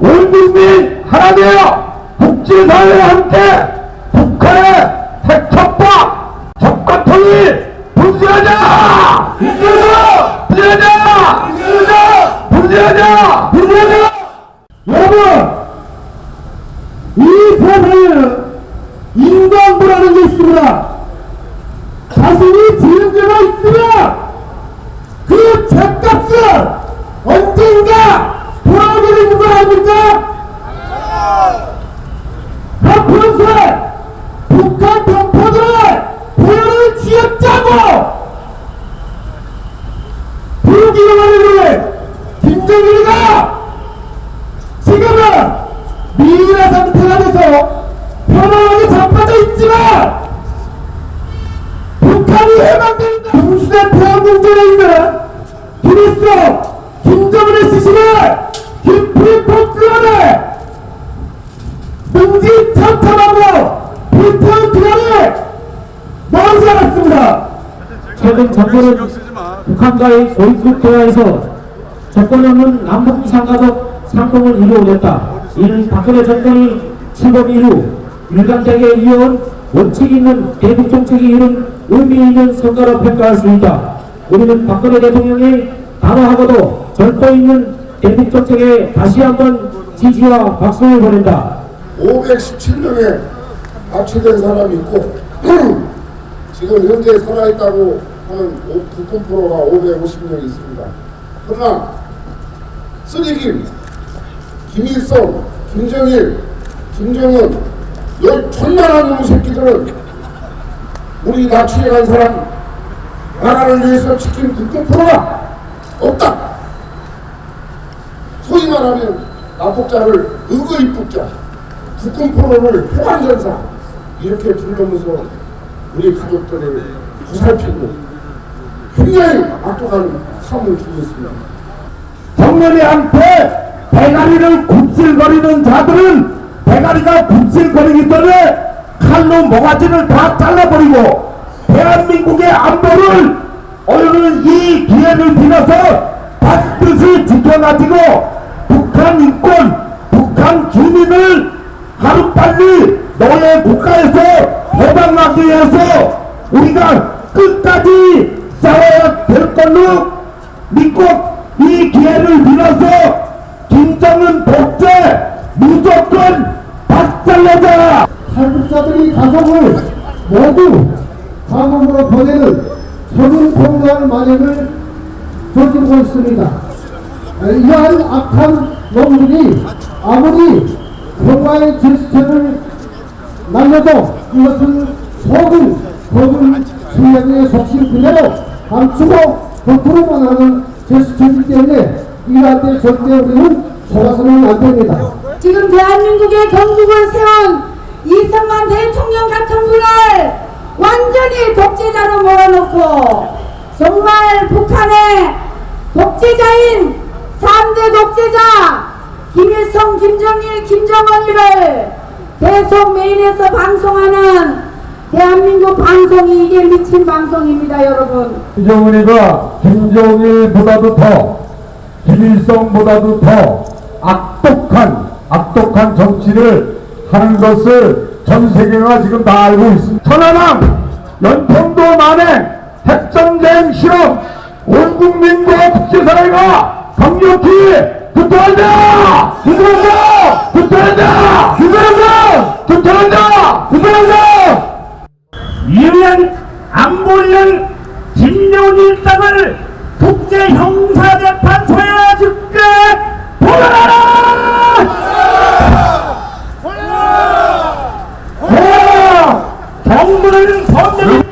온 국민 하나 되어 국제사회와 함께 북한의 핵협박 적과 통일 분쇄하자! 분쇄하자! 분쇄하자! 분쇄하자! 분쇄하자! 분쇄하자! 여러분! 이 세상에는 인간부라는 게 있습니다. 자신이 지은 죄가 있으면 그 죄값을 그 평소에 북한 병포들의 보혈을 지었자고! 부르기로 하는 김정일이가 지금은 미인의 상태가 돼서 편안하게 자빠져 있지만 북한이 해방된다! 동시대 대한민국에 있는 김일성 김정은의 시신 을 김필 폭주안에 능지 참탐하고 불태운 기간이 멀지 않았습니다 최근 정부는 북한과의 고위급 대화에서 조건 없는 남북 상가적 상봉을 이루어냈다. 이는 박근혜 정권이 출범 이후 일관되게 이어온 원칙 있는 대북 정책이 이룬 의미 있는 성과로 평가할 수 있다. 우리는 박근혜 대통령의 단호하고도 절도 있는 대북 정책에 다시 한번 지지와 박수를 보낸다. 517명의 압수된 사람이 있고 지금 현재 살아있다고 하는 국군 프로가 550명 있습니다. 그러나 쓰레기 김일성, 김정일, 김정은 열 천만한 놈 새끼들은 우리 납치해간 사람 나라를 위해서 지킨 국군 프로가 없다. 소위 말하면 납북자를 의거입 북자 국군 프로를 해방전사 이렇게 부르면서 우리 가족들을 보살피고 굉장히 악독한 삶을 주고 있습니다. 정면에 한테 대가리를 굽질거리는 자들은 대가리가 굽질거리기 전에 칼로 모가지를 다 잘라버리고 대한민국의 안보를 오늘은 이 기회를 빌어서 반드시 지켜가지고 북한 인권, 북한 주민을 하루빨리 노예 국가에서 해방하기 위해서 우리가 끝까지 싸워야 될 걸로 믿고 이 기회를 빌어서 김정은 독재 무조건 박살내자 탈북자들이 가족을 모두 감옥으로 보내는 서민 공무원 마련을 저지르고 있습니다. 이러한 악한 놈들이 아무리 평화의 제스처를 날려도 이것은 속은 법은 수행의 속신 그대로 감추고 겉으로만 하는 제스처이기 때문에 이러한 때 절대 우리는 속아서는 안 됩니다. 지금 대한민국의 경국을 세운 이승만 대통령 같은 분을 완전히 독재자로 몰아넣고 정말 북한의 독재자인 3대 독재자 김일성, 김정일, 김정은이를 계속 메인에서 방송하는 대한민국 방송이 이게 미친 방송입니다 여러분 김정은이가 김정일보다도 더 김일성보다도 더 악독한 악독한 정치를 하는 것을 전 세계가 지금 다 알고 있습니다. 천안함 연평도 만행 핵전쟁 실험 온 국민과 국제사회가 공격기 부탁한다! 부탁한다! 부탁한다! 부탁한다! 부탁한다! 부탁한다! 유엔 안보리를 김여운 일당을 국제 형사재판소에 줄게 보관하라! 정부는 범죄를